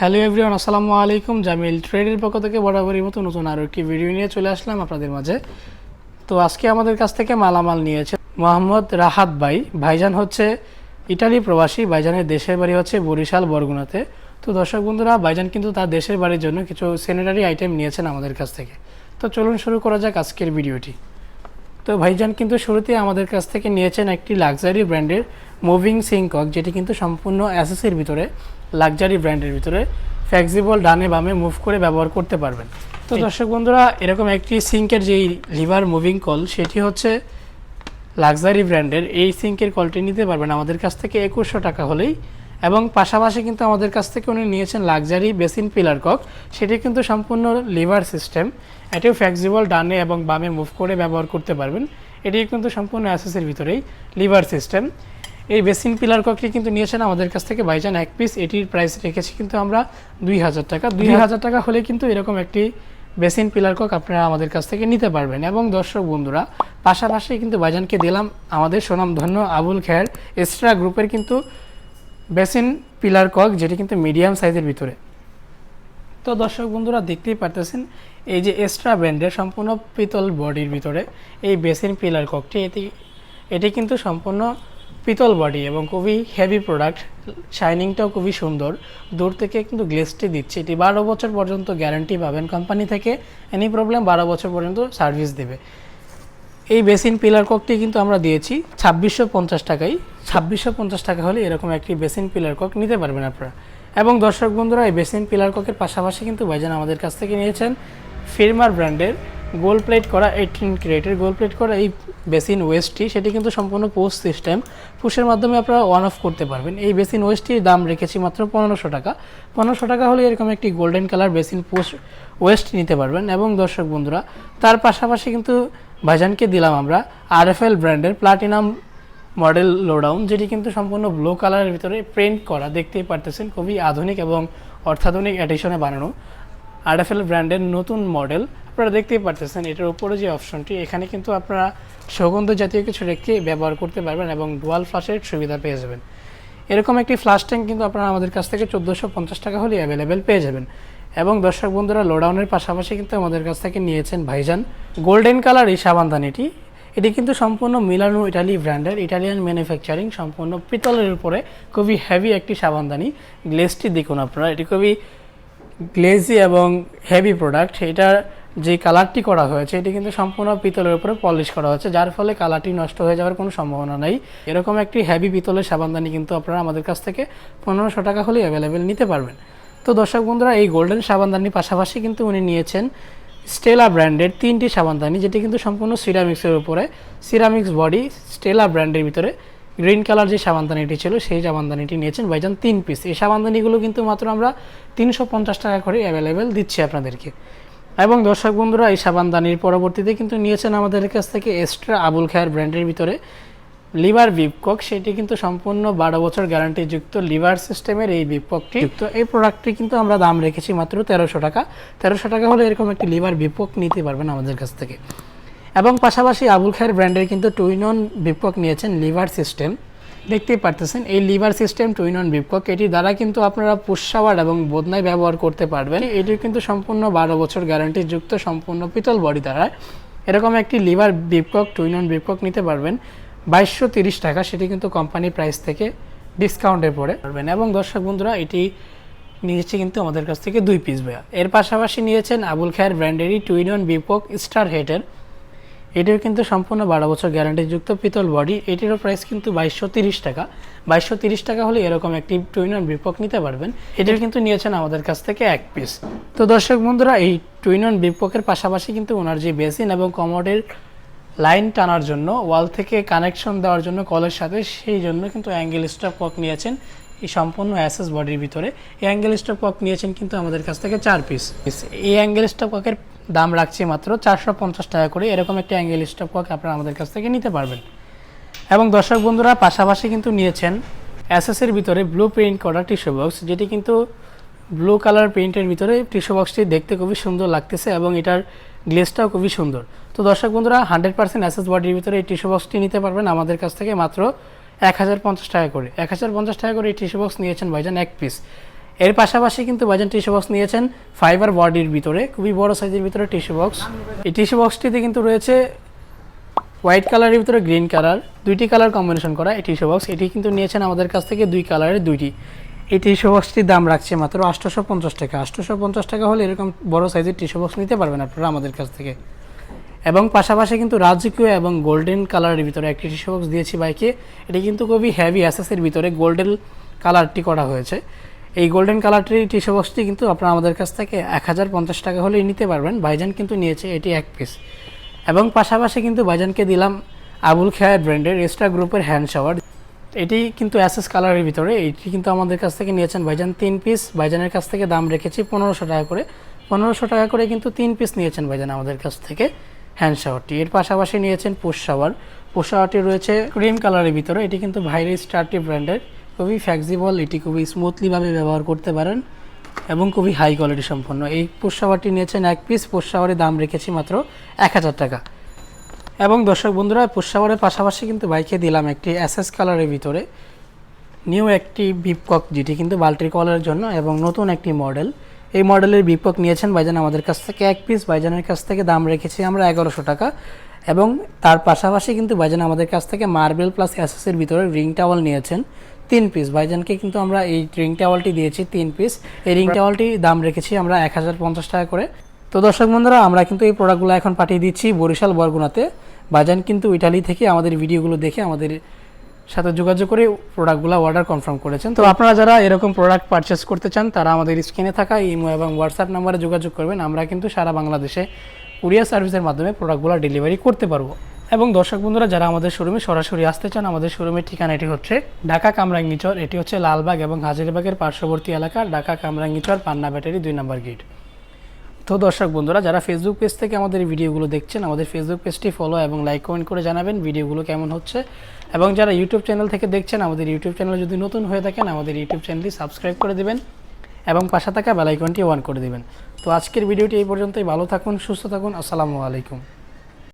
Hello everyone, আসসালামু আলাইকুম। জামিল ট্রেডের পক্ষ থেকে বরাবরই মতো নতুন আরও একটি ভিডিও নিয়ে চলে আসলাম আপনাদের মাঝে। তো আজকে আমাদের কাছ থেকে মালামাল নিয়েছে মোহাম্মদ রাহাত ভাই। ভাইজান হচ্ছে ইটালি প্রবাসী, ভাইজানের দেশের বাড়ি হচ্ছে বরিশাল, বরগুনাতে। তো দর্শক বন্ধুরা, ভাইজান কিন্তু তার দেশের বাড়ির জন্য কিছু স্যানিটারি আইটেম নিয়েছেন আমাদের কাছ থেকে। তো চলুন শুরু করা যাক আজকের ভিডিওটি। তো ভাইজান কিন্তু শুরুতে আমাদের কাছ থেকে নিয়েছেন একটি লাক্সারি ব্র্যান্ডের মুভিং সিংকক যেটি কিন্তু সম্পূর্ণ অ্যাসেসির ভিতরে লাক্সারি ব্র্যান্ডের ভিতরে ফ্লেক্সিবল ডানে বামে মুভ করে ব্যবহার করতে পারবেন। তো দর্শক বন্ধুরা এরকম একটি সিঙ্কের যেই লিভার মুভিং কল সেটি হচ্ছে লাক্সারি ব্র্যান্ডের। এই সিঙ্কের কলটি নিতে পারবেন আমাদের কাছ থেকে একুশশো টাকা হলেই। এবং পাশাপাশি কিন্তু আমাদের কাছ থেকে উনি নিয়েছেন লাক্সারি বেসিন পিলার কক। সেটি কিন্তু সম্পূর্ণ লিভার সিস্টেম। এটিও ফ্লেক্সিবল ডানে এবং বামে মুভ করে ব্যবহার করতে পারবেন। এটি কিন্তু সম্পূর্ণ অ্যাসেসের ভিতরেই লিভার সিস্টেম। এই বেসিন পিলার ককটি কিন্তু নিয়েছেন আমাদের কাছ থেকে বাইজান এক পিস। এটির প্রাইস রেখেছি কিন্তু আমরা দুই হাজার টাকা। দুই হাজার টাকা হলে কিন্তু এরকম একটি বেসিন পিলার কক আপনারা আমাদের কাছ থেকে নিতে পারবেন। এবং দর্শক বন্ধুরা, পাশাপাশি কিন্তু বাইজানকে দিলাম আমাদের সুনামধন্য আবুল খের এক্সট্রা গ্রুপের কিন্তু বেসিন পিলার কক, যেটি কিন্তু মিডিয়াম সাইজের ভিতরে। তো দর্শক বন্ধুরা, দেখতেই পারতেছেন, এই যে এক্সট্রা ব্র্যান্ডের সম্পূর্ণ পিতল বডির ভিতরে এই বেসিন পিলার ককটি, এটি এটি কিন্তু সম্পূর্ণ পিতল বডি এবং খুবই হেভি প্রোডাক্ট শাইনিংটাও খুবই সুন্দর। দূর থেকে কিন্তু গ্লেসটি দিচ্ছে। এটি বারো বছর পর্যন্ত গ্যারান্টি পাবেন কোম্পানি থেকে। এনি প্রবলেম বারো বছর পর্যন্ত সার্ভিস দেবে। এই বেসিন পিলার ককটি কিন্তু আমরা দিয়েছি ছাব্বিশশো পঞ্চাশ টাকায়। ছাব্বিশশো পঞ্চাশ টাকা হলে এরকম একটি বেসিন পিলার কক নিতে পারবেন আপনারা। এবং দর্শক বন্ধুরা, এই বেসিন পিলার ককের পাশাপাশি কিন্তু ভাইজান আমাদের কাছ থেকে নিয়েছেন ফিরমার ব্র্যান্ডের গোল প্লেট করা এইটিন ক্রিয়েটের গোল প্লেট করা এই বেসিন ওয়েস্টটি। সেটি কিন্তু সম্পূর্ণ পোস্ট সিস্টেম। পুশের মাধ্যমে আপনারা অন অফ করতে পারবেন। এই বেসিন ওয়েস্টটির দাম রেখেছি মাত্র পনেরোশো টাকা। পনেরোশো টাকা হলে এরকম একটি golden colour basin post waste নিতে পারবেন। এবং দর্শক বন্ধুরা, তার পাশাপাশি কিন্তু ভাইজানকে দিলাম আমরা আরএফএল ব্র্যান্ডের প্লাটিনাম মডেল লোডাউন, যেটি কিন্তু সম্পূর্ণ ব্লু কালারের ভিতরে প্রিন্ট করা। দেখতেই পারতেছেন, খুবই আধুনিক এবং অত্যাধুনিক এডিশনে বানানো আরএফএল ব্র্যান্ডের নতুন মডেল। আপনারা দেখতেই পারতেছেন, এটার উপরে যে অপশনটি এখানে কিন্তু আপনারা সুগন্ধ জাতীয় কিছু রেখে ব্যবহার করতে পারবেন এবং ডুয়াল ফ্লাশের সুবিধা পেয়ে যাবেন। এরকম একটি ফ্লাশ ট্যাঙ্ক কিন্তু আপনারা আমাদের কাছ থেকে চোদ্দোশো পঞ্চাশ টাকা হলে অ্যাভেলেবেল পেয়ে যাবেন। এবং দর্শক বন্ধুরা লোডাউনের পাশাপাশি কিন্তু আমাদের কাছ থেকে নিয়েছেন ভাইজান গোল্ডেন কালার এই সাবানদানিটি। এটি কিন্তু সম্পূর্ণ মিলানো ইটালি ব্র্যান্ডের ইটালিয়ান ম্যানুফ্যাকচারিং সম্পূর্ণ পিতলের উপরে খুবই হেভি একটি সাবানদানি। গ্লেসটি দেখুন আপনারা, এটি খুবই গ্লেজি এবং হেভি প্রোডাক্ট এটার যে কালারটি করা হয়েছে, এটি কিন্তু সম্পূর্ণ পিতলের উপরে পলিশ করা হয়েছে, যার ফলে কালারটি নষ্ট হয়ে যাওয়ার কোনো সম্ভাবনা নেই। এরকম একটি হেভি পিতলের সাবানদানি কিন্তু আপনারা আমাদের কাছ থেকে পনেরোশো টাকা হলেই অ্যাভেলেবেল নিতে পারবেন। তো দর্শক বন্ধুরা, এই গোল্ডেন সাবানদানির পাশাপাশি কিন্তু উনি নিয়েছেন স্টেলা ব্র্যান্ডের তিনটি সাবানদানি, যেটি কিন্তু সম্পূর্ণ সিরামিক্সের উপরে। সিরামিক্স বডি স্টেলা ব্র্যান্ডের ভিতরে গ্রিন কালার যে সাবানদানিটি ছিল, সেই সাবানদানিটি নিয়েছেন ভাইজান তিন পিস এই সাবানদানিগুলো কিন্তু মাত্র আমরা তিনশো পঞ্চাশ টাকা করে অ্যাভেলেবেল দিচ্ছি আপনাদেরকে। এবং দর্শক বন্ধুরা, এই সাবানদানির পরবর্তীতে কিন্তু নিয়েছেন আমাদের কাছ থেকে এক্সট্রা আবুল খায়ের ব্র্যান্ডের ভিতরে। লিভার বিপকক সেটি কিন্তু সম্পূর্ণ বারো বছর গ্যারান্টিযুক্ত লিভার সিস্টেমের এই বিপকটি তো এই প্রোডাক্টটি কিন্তু আমরা দাম রেখেছি মাত্র তেরোশো টাকা। তেরোশো টাকা হলে এরকম একটি লিভার বিপক নিতে পারবেন আমাদের কাছ থেকে। এবং পাশাপাশি আবুল খায়ের ব্র্যান্ডের কিন্তু টুইনন বিপক নিয়েছেন লিভার সিস্টেম দেখতেই পারতেছেন এই লিভার সিস্টেম টুইনন বিপকক এটি দ্বারা কিন্তু আপনারা পুষ্যাওয়ার এবং বদনায় ব্যবহার করতে পারবেন। এটি কিন্তু সম্পূর্ণ বারো বছর গ্যারান্টিযুক্ত সম্পূর্ণ পিতল বডি দ্বারা। এরকম একটি লিভার বিপকক টুইনন বিপকক নিতে পারবেন। বাইশশো তিরিশ টাকা, সেটি কিন্তু কোম্পানি প্রাইস থেকে ডিসকাউন্টে পড়ে। পারবেন। এবং দর্শক বন্ধুরা, এটি নিয়েছে কিন্তু আমাদের কাছ থেকে দুই পিস ভাইয়া। এর পাশাপাশি নিয়েছেন আবুল খায়ের ব্র্যান্ডেরই টুইনন বিপক স্টার হেডের। এটিও কিন্তু সম্পূর্ণ বারো বছর গ্যারান্টিযুক্ত পিতল বডি এটিরও প্রাইস কিন্তু বাইশশো তিরিশ টাকা। বাইশশো তিরিশ টাকা হলে এরকম একটি টুইনন বিপক নিতে পারবেন। এটির কিন্তু নিয়েছেন আমাদের কাছ থেকে এক পিস তো দর্শক বন্ধুরা, এই টুইনন বিপকের পাশাপাশি কিন্তু ওনার যে বেসিন এবং কমোডের লাইন টানার জন্য ওয়াল থেকে কানেকশন দেওয়ার জন্য কলের সাথে সেই জন্য কিন্তু অ্যাঙ্গেল স্টপ কক নিয়েছেন এই সম্পূর্ণ অ্যাসেস বডির ভিতরে। এই অ্যাঙ্গেল স্টপ কক নিয়েছেন কিন্তু আমাদের কাছ থেকে চার পিস এই অ্যাঙ্গেল স্টপ ককের দাম রাখছি মাত্র চারশো পঞ্চাশ টাকা করে। এরকম একটা অ্যাঙ্গেল স্টপ কক আপনারা আমাদের কাছ থেকে নিতে পারবেন। এবং দর্শক বন্ধুরা পাশাপাশি কিন্তু নিয়েছেন অ্যাসেসের ভিতরে ব্লু প্রিন্ট করা টিস্যু বক্স যেটি কিন্তু ব্লু কালার প্রিন্টের ভিতরে টিস্যু বক্সটি দেখতে খুবই সুন্দর লাগতেছে এবং এটার গ্লেসটাও খুবই সুন্দর। তো দর্শক বন্ধুরা, হান্ড্রেড পার্সেন্ট অ্যাসেস বডির ভিতরে এই টিস্যু বক্সটি নিতে পারবেন আমাদের কাছ থেকে মাত্র এক হাজার পঞ্চাশ টাকা করে। এক হাজার পঞ্চাশ টাকা করে এই টিস্যু বক্স নিয়েছেন ভাইজান এক পিস। এর পাশাপাশি কিন্তু ভাইজান টিস্যু বক্স নিয়েছেন ফাইবার বডির ভিতরে, খুবই বড় সাইজের ভিতরে টিস্যু বক্স। এই টিস্যু বক্সটিতে কিন্তু রয়েছে হোয়াইট কালারের ভিতরে গ্রিন কালার, দুইটি কালার কম্বিনেশন করা এই টিস্যু বক্স। এটি কিন্তু নিয়েছেন আমাদের কাছ থেকে দুই কালারের দুইটি। এই টিস্যু বক্সটির দাম রাখছে মাত্র আটশোশো পঞ্চাশ টাকা। আটশোশো পঞ্চাশ টাকা হলে এরকম বড় সাইজের টিস্যু বক্স নিতে পারবেন আপনারা আমাদের কাছ থেকে। এবং পাশাপাশি কিন্তু রাজকীয় এবং গোল্ডেন কালারের ভিতরে একটি টিস্যু বক্স দিয়েছি বাইকে এটি কিন্তু খুবই হেভি অ্যাসেসের ভিতরে গোল্ডেন কালারটি করা হয়েছে। এই গোল্ডেন কালারটির টিস্যু বক্সটি কিন্তু আপনারা আমাদের কাছ থেকে এক হাজার পঞ্চাশ টাকা হলেই নিতে পারবেন। ভাইজান কিন্তু নিয়েছে এটি এক পিস এবং পাশাপাশি কিন্তু ভাইজানকে দিলাম আবুল খেয়ার ব্র্যান্ডের এক্সট্রা গ্রুপের হ্যান্ড শাওয়ার এটি কিন্তু অ্যাসেস কালারের ভিতরে। এটি কিন্তু আমাদের কাছ থেকে নিয়েছেন ভাইজান তিন পিস। ভাইজানের কাছ থেকে দাম রেখেছি পনেরোশো টাকা করে। পনেরোশো টাকা করে কিন্তু তিন পিস নিয়েছেন ভাইজান আমাদের কাছ থেকে হ্যান্ড শাওয়ারটি। এর পাশাপাশি নিয়েছেন পুষ শাওয়ার। পুষ শাওয়ারটি রয়েছে ক্রিম কালারের ভিতরে। এটি কিন্তু ভাইরে স্টারটি ব্র্যান্ডের। খুবই ফ্লেক্সিবল এটি খুবই স্মুথলিভাবে ব্যবহার করতে পারেন এবং খুবই হাই কোয়ালিটি সম্পন্ন। এই পোষ শাওয়ারটি নিয়েছেন এক পিস। পোষ শাওয়ারের দাম রেখেছি মাত্র এক হাজার টাকা। এবং দর্শক বন্ধুরা পুষ্যাবারের পাশাপাশি কিন্তু বাইকে দিলাম একটি এসএস কালারের ভিতরে। নিউ একটি বিপকক যেটি কিন্তু বাল্টি কলারের জন্য এবং নতুন একটি মডেল এই মডেলের বিপক নিয়েছেন ভাইজান আমাদের কাছ থেকে এক পিস ভাইজানের কাছ থেকে দাম রেখেছি আমরা এগারোশো টাকা এবং তার পাশাপাশি কিন্তু ভাইজান আমাদের কাছ থেকে মার্বেল প্লাস এসএসের ভিতরে রিং টাওয়াল নিয়েছেন তিন পিস ভাইজানকে কিন্তু আমরা এই রিং টাওয়ালটি দিয়েছি তিন পিস এই রিং টাওয়ালটি দাম রেখেছি আমরা এক হাজার পঞ্চাশ টাকা করে। তো দর্শক বন্ধুরা, আমরা কিন্তু এই প্রোডাক্টগুলো এখন পাঠিয়ে দিচ্ছি বরিশাল বরগুনাতে। বাজান কিন্তু ইটালি থেকে আমাদের ভিডিওগুলো দেখে আমাদের সাথে যোগাযোগ করে প্রোডাক্টগুলো অর্ডার কনফার্ম করেছেন। তো আপনারা যারা এরকম প্রোডাক্ট পারচেস করতে চান, তারা আমাদের স্ক্রিনে থাকা ইমো এবং হোয়াটসঅ্যাপ নাম্বারে যোগাযোগ করবেন। আমরা কিন্তু সারা বাংলাদেশে কুরিয়ার সার্ভিসের মাধ্যমে প্রোডাক্টগুলো ডেলিভারি করতে পারব। এবং দর্শক বন্ধুরা, যারা আমাদের শোরুমে সরাসরি আসতে চান, আমাদের শোরুমের ঠিকানা এটি হচ্ছে ঢাকা কামরাঙ্গিচর। এটি হচ্ছে লালবাগ এবং হাজিরবাগের পার্শ্ববর্তী এলাকা, ঢাকা কামরাঙ্গিচর, পান্না ব্যাটারি দুই নম্বর গেট তো দর্শক বন্ধুরা, যারা ফেসবুক পেজ থেকে আমাদের ভিডিওগুলো দেখছেন, আমাদের ফেসবুক পেজটি ফলো এবং লাইক কমেন্ট করে জানাবেন ভিডিওগুলো কেমন হচ্ছে। এবং যারা ইউটিউব চ্যানেল থেকে দেখছেন, আমাদের ইউটিউব চ্যানেল যদি নতুন হয়ে থাকেন, আমাদের ইউটিউব চ্যানেলটি সাবস্ক্রাইব করে দেবেন এবং পাশে থাকা বেলাইকনটি অন করে দেবেন। তো আজকের ভিডিওটি এই পর্যন্তই, ভালো থাকুন, সুস্থ থাকুন, আসসালামু আলাইকুম।